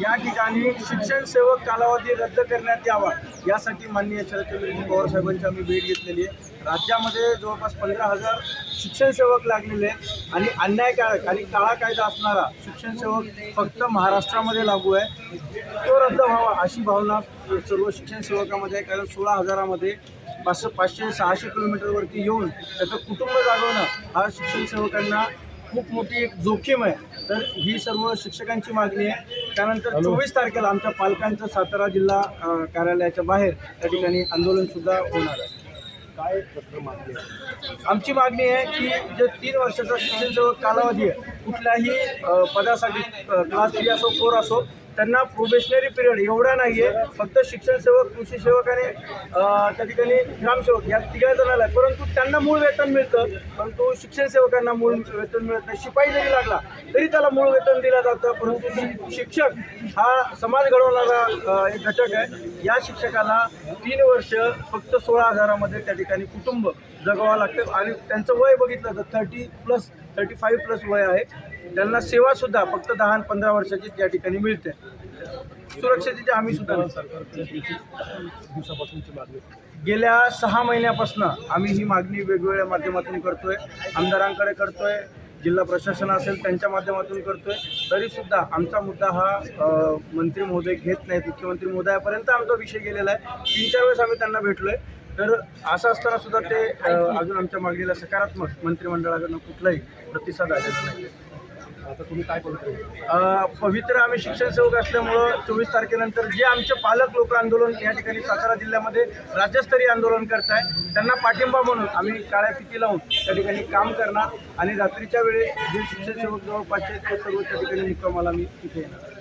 या ठिकाणी शिक्षण सेवक कालावधी रद्द करण्यात यावा यासाठी माननीय शरदचंद्रजी पवार साहेबांची आम्ही भेट घेतलेली आहे. राज्यामध्ये जवळपास पंधरा हजार शिक्षण सेवक लागलेले आहेत आणि अन्यायकारक आणि काळा कायदा असणारा शिक्षण सेवक फक्त महाराष्ट्रामध्ये लागू आहे. तो रद्द व्हावा अशी भावना सर्व शिक्षण सेवकामध्ये आहे. कारण सोळा हजारामध्ये पाचशे पाचशे सहाशे किलोमीटरवरती येऊन त्याचं कुटुंब जागवणं हा शिक्षण सेवकांना खूप मोठी एक जोखीम आहे. तर ही सर्व शिक्षकांची मागणी आहे. त्यानंतर चोवीस तारखेला आमच्या पालकांचं सातारा जिल्हा कार्यालयाच्या बाहेर त्या ठिकाणी आंदोलनसुद्धा होणार आहे काय मागणी? आमची मागणी आहे की जे तीन वर्षाचा शिक्षण सेवक कालावधी आहे कुठल्याही पदासाठी क्लास थ्री असो फोर असो त्यांना प्रोबेशनरी पिरियड एवढा नाही आहे फक्त शिक्षण सेवक कृषी सेवक आणि त्या ठिकाणी ग्रामसेवक या तिघा जणांना आहे. परंतु त्यांना मूळ वेतन मिळतं. परंतु शिक्षण सेवकांना मूळ वेतन मिळत नाही. शिपाई जरी लागला तरी त्याला मूळ वेतन दिलं जातं. परंतु शिक्षक हा समाज घडवणारा एक घटक आहे. या शिक्षकाला तीन वर्ष फक्त सोळा हजारामध्ये त्या ठिकाणी कुटुंब जगावं लागतं. आणि त्यांचं वय बघितलं तर thirty plus thirty five plus वय आहे. त्यांना सेवासुद्धा फक्त दहा आणि पंधरा वर्षाची त्या ठिकाणी मिळते. सुरक्षेची हमी सुद्धा गेल्या सहा महिन्यापासून आम्ही ही मागणी वेगवेगळ्या माध्यमातून करतोय. आमदारांकडे करतोय. जिल्हा प्रशासन असेल त्यांच्या माध्यमातून करतोय. तरी सुद्धा आमचा मुद्दा हा मंत्री महोदय घेत नाहीत. मुख्यमंत्री महोदयापर्यंत आमचा विषय गेलेला आहे. तीन चार वेळेस आम्ही त्यांना भेटलोय. तर असं असताना सुद्धा ते अजून आमच्या मागणीला सकारात्मक मंत्रिमंडळाकडनं कुठलाही प्रतिसाद आलेला नाही आता तुम्ही काय पवित्र आम्ही शिक्षण सेवक असल्यामुळं चोवीस तारखेनंतर जे आमचे पालक लोक आंदोलन या ठिकाणी सातारा जिल्ह्यामध्ये राज्यस्तरीय आंदोलन करत आहे त्यांना पाठिंबा म्हणून आम्ही काळ्या फिती लावून त्या ठिकाणी काम करणार आणि रात्रीच्या वेळेस जे शिक्षण सेवक जवळपासचे ते सर्व त्या ठिकाणी मुक्कामाला आम्ही तिथे येणार.